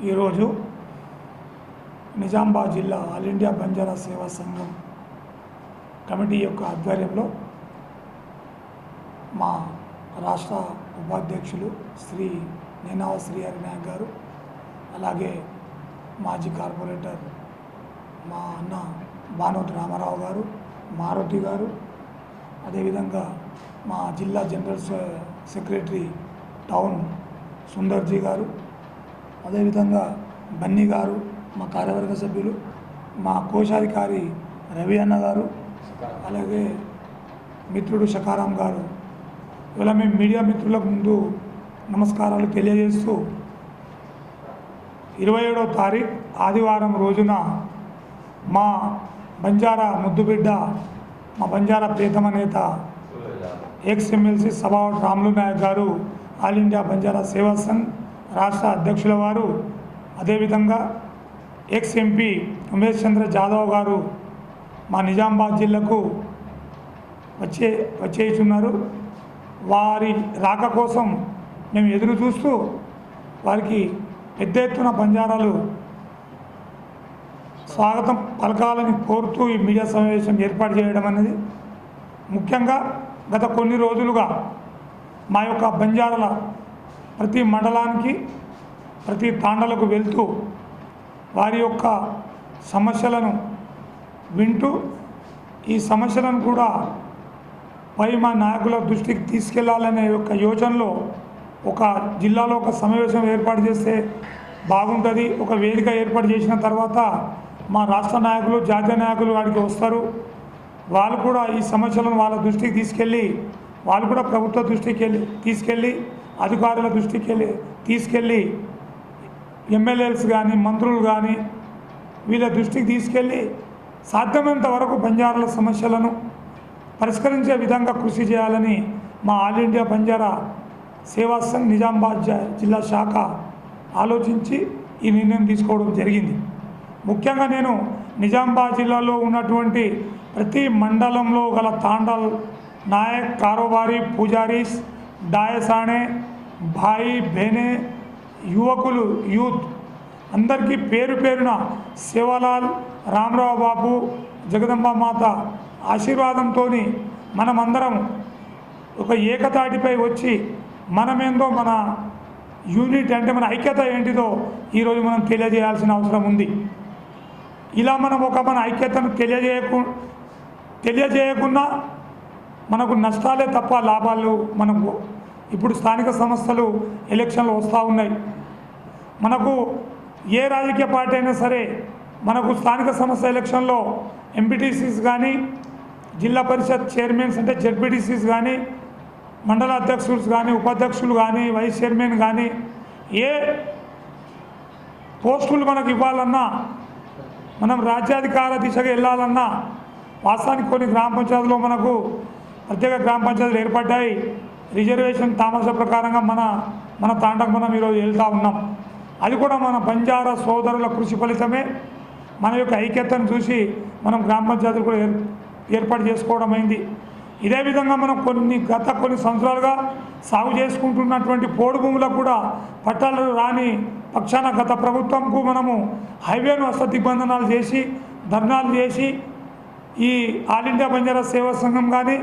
ఈరోజు నిజామాబాద్ జిల్లా all India Banjara సేవా సంఘం కమిటీ యొక్క ఆధ్వర్యంలో మా రాష్ట్ర ఉపాధ్యక్షులు శ్రీ నేనావ శ్రీ హరినాయక్ గారు అలాగే మాజీ కార్పొరేటర్ మా అన్న బానోతు రామారావు గారు మారుతి గారు అదేవిధంగా మా జిల్లా జనరల్ సెక్రటరీ టౌన్ సుందర్జీ గారు అదేవిధంగా బన్నీ గారు మా కార్యవర్గ సభ్యులు మా కోశాధికారి రవి అన్న గారు అలాగే మిత్రుడు షకారాం గారు. ఇలా మేము మీడియా మిత్రులకు ముందు నమస్కారాలు తెలియజేస్తూ ఇరవై ఏడవ తారీఖు ఆదివారం రోజున మా బంజారా ముద్దుబిడ్డ మా బంజారా ప్రీతమ నేత ex MLC Sabhavat Ramulu Naik garu all India Banjara సేవా సంఘ్ రాష్ట్ర అధ్యక్షుల వారు అదేవిధంగా ఎక్స్ ఎంపీ ఉమేష్ చంద్ర జాదవ్ గారు మా నిజామాబాద్ జిల్లాకు వచ్చే వచ్చేస్తున్నారు వారి రాక కోసం మేము ఎదురు చూస్తూ వారికి పెద్ద ఎత్తున బంజారాలు స్వాగతం పలకాలని కోరుతూ ఈ మీడియా సమావేశం ఏర్పాటు చేయడం అనేది ముఖ్యంగా గత కొన్ని రోజులుగా మా యొక్క బంజారాల ప్రతి మండలానికి ప్రతి తాండలకు వెళ్తూ వారి యొక్క సమస్యలను వింటూ ఈ సమస్యలను కూడా పై మా నాయకుల దృష్టికి తీసుకెళ్ళాలనే యొక్క యోచనలో ఒక జిల్లాలో ఒక సమావేశం ఏర్పాటు చేస్తే బాగుంటుంది. ఒక వేదిక ఏర్పాటు చేసిన తర్వాత మా రాష్ట్ర నాయకులు జాతీయ నాయకులు వాడికి వస్తారు. వాళ్ళు కూడా ఈ సమస్యలను వాళ్ళ దృష్టికి తీసుకెళ్ళి వాళ్ళు కూడా ప్రభుత్వ దృష్టికి వెళ్ళి తీసుకెళ్ళి అధికారుల దృష్టికి వెళ్ళి తీసుకెళ్ళి ఎమ్మెల్యేస్ కానీ మంత్రులు కానీ వీళ్ళ దృష్టికి తీసుకెళ్ళి సాధ్యమైనంత వరకు బంజారాల సమస్యలను పరిష్కరించే విధంగా కృషి చేయాలని మా ఆల్ ఇండియా బంజారా సేవా సంఘ్ నిజామాబాద్ జ- జిల్లా శాఖ ఆలోచించి ఈ నిర్ణయం తీసుకోవడం జరిగింది. ముఖ్యంగా నేను నిజామాబాద్ జిల్లాలో ఉన్నటువంటి ప్రతి మండలంలో గల తాండల్ నాయక్ కారోబారి పూజారీస్ దాయసాణే భాయి బేనే యువకులు యూత్. అందరికీ పేరు పేరున శివలాల్ రామరావు బాబు జగదంబ మాత ఆశీర్వాదంతో మనమందరం ఒక ఏకతాటిపై వచ్చి మనమేందో మన యూనిట్ అంటే మన ఐక్యత ఏంటిదో ఈరోజు మనం తెలియజేయాల్సిన అవసరం ఉంది. ఇలా మనం ఒక మన ఐక్యతను తెలియజేయకు తెలియజేయకుండా మనకు నష్టాలే తప్ప లాభాలు మనకు ఇప్పుడు స్థానిక సంస్థలు ఎలక్షన్లు వస్తూ ఉన్నాయి. మనకు ఏ రాజకీయ పార్టీ అయినా సరే మనకు స్థానిక సంస్థ ఎలక్షన్లో ఎంపీటీసీస్ కానీ జిల్లా పరిషత్ చైర్మన్స్ అంటే జెడ్పీటీసీస్ కానీ మండల అధ్యక్షులు కానీ ఉపాధ్యక్షులు కానీ వైస్ చైర్మన్ కానీ ఏ పోస్టులు మనకు ఇవ్వాలన్నా మనం రాజ్యాధికార దిశగా వెళ్ళాలన్నా వాస్తవానికి కొన్ని గ్రామ పంచాయతీలో మనకు ప్రత్యేక గ్రామ పంచాయతీలు ఏర్పడ్డాయి. రిజర్వేషన్ తామస ప్రకారంగా మన మన తాండకు మనం ఈరోజు వెళ్తూ ఉన్నాం. అది కూడా మన బంజారా సోదరుల కృషి ఫలితమే. మన యొక్క ఐక్యతను చూసి మనం గ్రామ పంచాయతీలు కూడా ఏర్ ఏర్పాటు చేసుకోవడం అయింది. ఇదే విధంగా మనం కొన్ని గత కొన్ని సంవత్సరాలుగా సాగు చేసుకుంటున్నటువంటి పోడు భూములకు కూడా పట్టాలు రాని పక్షాన గత ప్రభుత్వంకు మనము హైవేను హస్త దిగ్బంధనాలు చేసి ధర్నాలు చేసి ఈ ఆల్ ఇండియా బంజారా సేవా సంఘం కానీ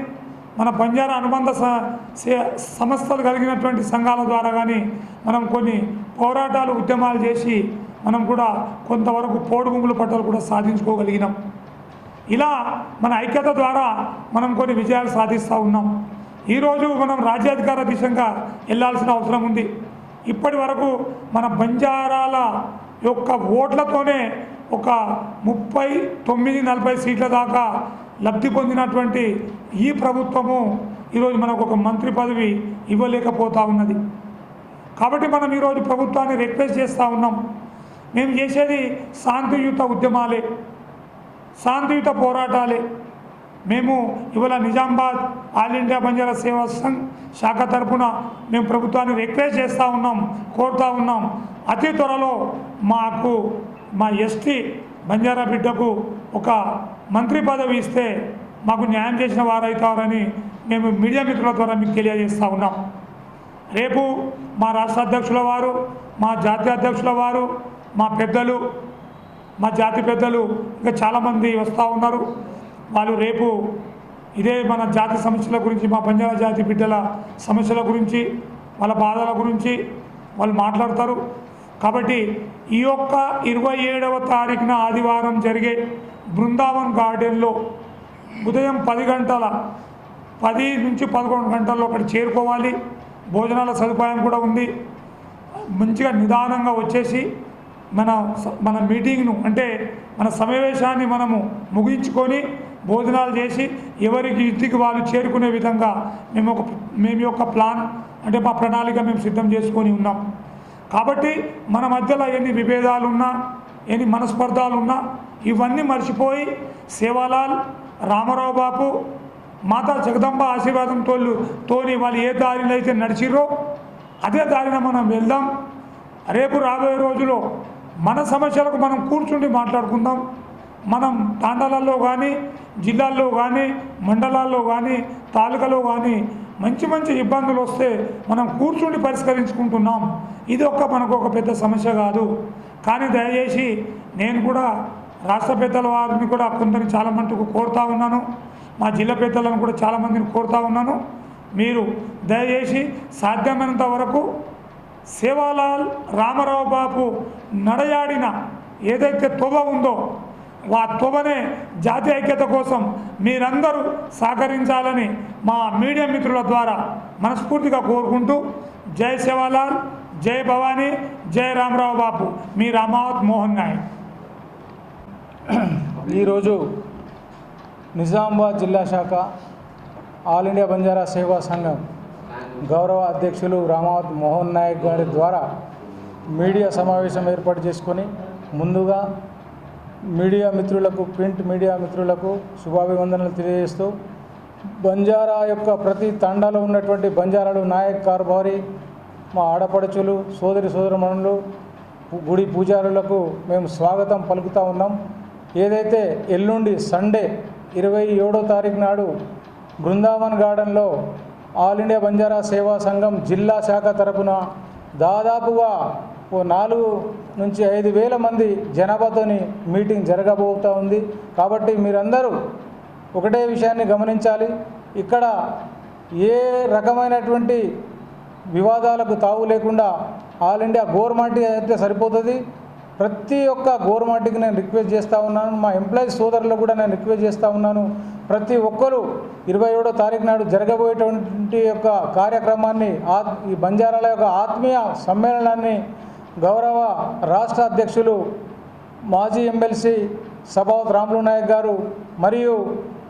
మన బంజారా అనుబంధ స- సే- సంస్థలు కలిగినటువంటి సంఘాల ద్వారా కానీ మనం కొన్ని పోరాటాలు ఉద్యమాలు చేసి మనం కూడా కొంతవరకు పోడుగుంగులు పట్టలు పట్టాలు కూడా సాధించుకోగలిగినాం. ఇలా మన ఐక్యత ద్వారా మనం కొన్ని విజయాలు సాధిస్తూ ఉన్నాం. ఈరోజు మనం రాజ్యాధికార దిశగా వెళ్ళాల్సిన అవసరం ఉంది. ఇప్పటి వరకు మన బంజారాల యొక్క ఓట్లతోనే ఒక ముప్పై తొమ్మిది నలభై సీట్ల దాకా లబ్ధి పొందినటువంటి ఈ ప్రభుత్వము ఈరోజు మనకు ఒక మంత్రి పదవి ఇవ్వలేకపోతా ఉన్నది. కాబట్టి మనం ఈరోజు ప్రభుత్వాన్ని రిక్వెస్ట్ చేస్తూ ఉన్నాం. మేము చేసేది శాంతియుత ఉద్యమాలే శాంతియుత పోరాటాలే. మేము ఇవాళ నిజామాబాద్ ఆల్ ఇండియా బంజారా సేవా సంఘ్ శాఖ తరఫున మేము ప్రభుత్వాన్ని రిక్వెస్ట్ చేస్తూ ఉన్నాం కోరుతూ ఉన్నాం. అతి త్వరలో మాకు మా ఎస్టీ బంజారా బిడ్డకు ఒక మంత్రి పదవి ఇస్తే మాకు న్యాయం చేసిన వారవుతారని మేము మీడియా మిత్రుల ద్వారా మీకు తెలియజేస్తూ ఉన్నాం. రేపు మా రాష్ట్ర అధ్యక్షుల వారు మా జాతీయ అధ్యక్షుల వారు మా పెద్దలు మా జాతి పెద్దలు ఇంకా చాలామంది వస్తూ ఉన్నారు. వాళ్ళు రేపు ఇదే మన జాతి సమస్యల గురించి మా బంజారా జాతి బిడ్డల సమస్యల గురించి వాళ్ళ బాధల గురించి వాళ్ళు మాట్లాడతారు. కాబట్టి ఈ యొక్క ఇరవై ఏడవ తారీఖున ఆదివారం జరిగే బృందావన్ గార్డెన్లో ఉదయం పది గంటల పది నుంచి పదకొండు గంటల్లో అక్కడ చేరుకోవాలి. భోజనాల సదుపాయం కూడా ఉంది. మంచిగా నిదానంగా వచ్చేసి మన స- మన మీటింగ్ను అంటే మన సమావేశాన్ని మనము ముగించుకొని భోజనాలు చేసి ఎవరికి ఇంటికి వాళ్ళు చేరుకునే విధంగా మేము ఒక మేము యొక్క ప్లాన్ అంటే మా ప్రణాళిక మేము సిద్ధం చేసుకొని ఉన్నాం. కాబట్టి మన మధ్యలో ఎన్ని విభేదాలున్నా ఎన్ని మనస్పర్ధాలున్నా ఇవన్నీ మర్చిపోయి సేవాలాల్ రామారావు బాపు మాతా జగదంబ ఆశీర్వాదంతో తోని వాళ్ళు ఏ దారిలో అయితే నడిచిర్రో అదే దారిన మనం వెళ్దాం. రేపు రాబోయే రోజులో మన సమస్యలకు మనం కూర్చుండి మాట్లాడుకుందాం. మనం తాండాలలో కానీ జిల్లాల్లో కానీ మండలాల్లో కానీ తాలూకాలో కానీ మంచి మంచి ఇబ్బందులు వస్తే మనం కూర్చుండి పరిష్కరించుకుంటున్నాం. ఇది ఒక్క మనకు ఒక పెద్ద సమస్య కాదు. కానీ దయచేసి నేను కూడా రాష్ట్ర పెద్దల వారిని కూడా కొందరిని చాలా మటుకు కోరుతా ఉన్నాను. మా జిల్లా పెద్దలను కూడా చాలామందిని కోరుతా ఉన్నాను. మీరు దయచేసి సాధ్యమైనంత వరకు సేవాలాల్ రామారావు బాబు నడయాడిన ఏదైతే తొవ ఉందో ఆ తొవనే జాతీయ ఐక్యత కోసం మీరందరూ సహకరించాలని మా మీడియా మిత్రుల ద్వారా మనస్ఫూర్తిగా కోరుకుంటూ జై శివలాల్ జై భవానీ జై రామరావు బాబు. మీ రామావత్ మోహన్ నాయక్. ఈరోజు నిజామాబాద్ జిల్లా శాఖ ఆల్ ఇండియా బంజారా సేవా సంఘం గౌరవ అధ్యక్షులు రామావత్ మోహన్ నాయక్ గారి ద్వారా మీడియా సమావేశం ఏర్పాటు చేసుకొని ముందుగా మీడియా మిత్రులకు ప్రింట్ మీడియా మిత్రులకు శుభాభివందనలు తెలియజేస్తూ బంజారా యొక్క ప్రతి తండాలో ఉన్నటువంటి బంజారాలు నాయక్ కార్బారి మా ఆడపడుచులు సోదరి సోదరమణులు గుడి పూజారులకు మేము స్వాగతం పలుకుతా ఉన్నాం. ఏదైతే ఎల్లుండి సండే ఇరవై ఏడో తారీఖు నాడు బృందావన్ గార్డెన్లో ఆల్ ఇండియా బంజారా సేవా సంఘం జిల్లా శాఖ తరపున దాదాపుగా ఓ నాలుగు నుంచి ఐదు వేల మంది జనాభాతోని మీటింగ్ జరగబోతూ ఉంది. కాబట్టి మీరందరూ ఒకటే విషయాన్ని గమనించాలి. ఇక్కడ ఏ రకమైనటువంటి వివాదాలకు తావు లేకుండా ఆల్ ఇండియా గోర్మాటి అయితే సరిపోతుంది. ప్రతి ఒక్క గోర్మాటికి నేను రిక్వెస్ట్ చేస్తూ ఉన్నాను. మా ఎంప్లాయీస్ సోదరులకు కూడా నేను రిక్వెస్ట్ చేస్తూ ఉన్నాను. ప్రతి ఒక్కరూ ఇరవై ఏడో తారీఖు నాడు జరగబోయేటువంటి యొక్క కార్యక్రమాన్ని ఆ ఈ బంజారాల యొక్క ఆత్మీయ సమ్మేళనాన్ని గౌరవ రాష్ట్ర అధ్యక్షులు మాజీ ఎమ్మెల్సీ సభావత్ రాములు నాయక్ గారు మరియు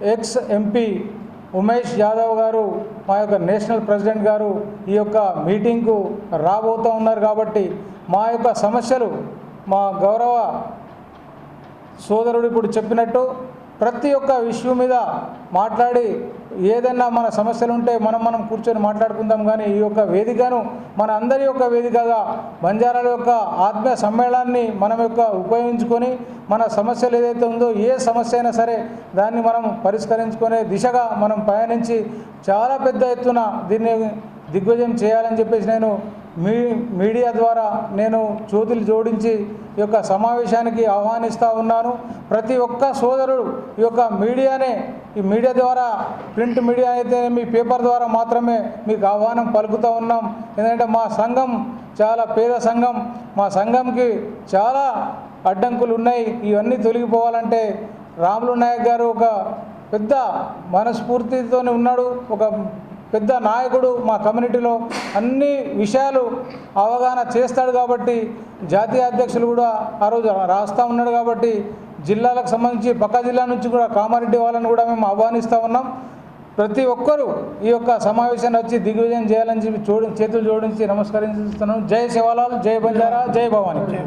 ఎక్స్ ఎంపీ ఉమేష్ యాదవ్ గారు మా యొక్క నేషనల్ ప్రెసిడెంట్ గారు ఈ యొక్క మీటింగ్కు రాబోతూ ఉన్నారు కాబట్టి మా యొక్క సమస్యలు మా గౌరవ సోదరుడు ఇప్పుడు చెప్పినట్టు ప్రతి ఒక్క విషయం మీద మాట్లాడి ఏదైనా మన సమస్యలు ఉంటే మనం మనం కూర్చొని మాట్లాడుకుందాం. కానీ ఈ యొక్క వేదికను మన అందరి యొక్క వేదికగా బంజారాల యొక్క ఆత్మీయ సమ్మేళనాన్ని మనం యొక్క ఉపయోగించుకొని మన సమస్యలు ఏదైతే ఉందో ఏ సమస్య అయినా సరే దాన్ని మనం పరిష్కరించుకునే దిశగా మనం పయనించి చాలా పెద్ద ఎత్తున దీన్ని దిగ్విజయం చేయాలని చెప్పేసి నేను మీ మీడియా ద్వారా నేను చూతులు జోడించి ఈ యొక్క సమావేశానికి ఆహ్వానిస్తూ ఉన్నాను. ప్రతి ఒక్క సోదరుడు ఈ యొక్క మీడియానే ఈ మీడియా ద్వారా ప్రింట్ మీడియా అయితే మీ పేపర్ ద్వారా మాత్రమే మీకు ఆహ్వానం పలుకుతూ ఉన్నాం. ఎందుకంటే మా సంఘం చాలా పేద సంఘం. మా సంఘంకి చాలా అడ్డంకులు ఉన్నాయి. ఇవన్నీ తొలగిపోవాలంటే రాములు నాయక్ గారు ఒక పెద్ద మనస్ఫూర్తితోనే ఉన్నాడు. ఒక పెద్ద నాయకుడు మా కమ్యూనిటీలో అన్ని విషయాలు అవగాహన చేస్తాడు కాబట్టి జాతీయ అధ్యక్షులు కూడా ఆ రోజు రాస్తా ఉన్నాడు కాబట్టి జిల్లాలకు సంబంధించి పక్క జిల్లా నుంచి కూడా కామారెడ్డి వాళ్ళని కూడా మేము ఆహ్వానిస్తూ ఉన్నాం. ప్రతి ఒక్కరూ ఈ యొక్క సమావేశాన్ని వచ్చి దిగ్విజయం చేయాలని చెప్పి జోడి చేతులు జోడించి నమస్కరిస్తున్నాం జై శివలాల్ జై బంజారా జై భవానీ.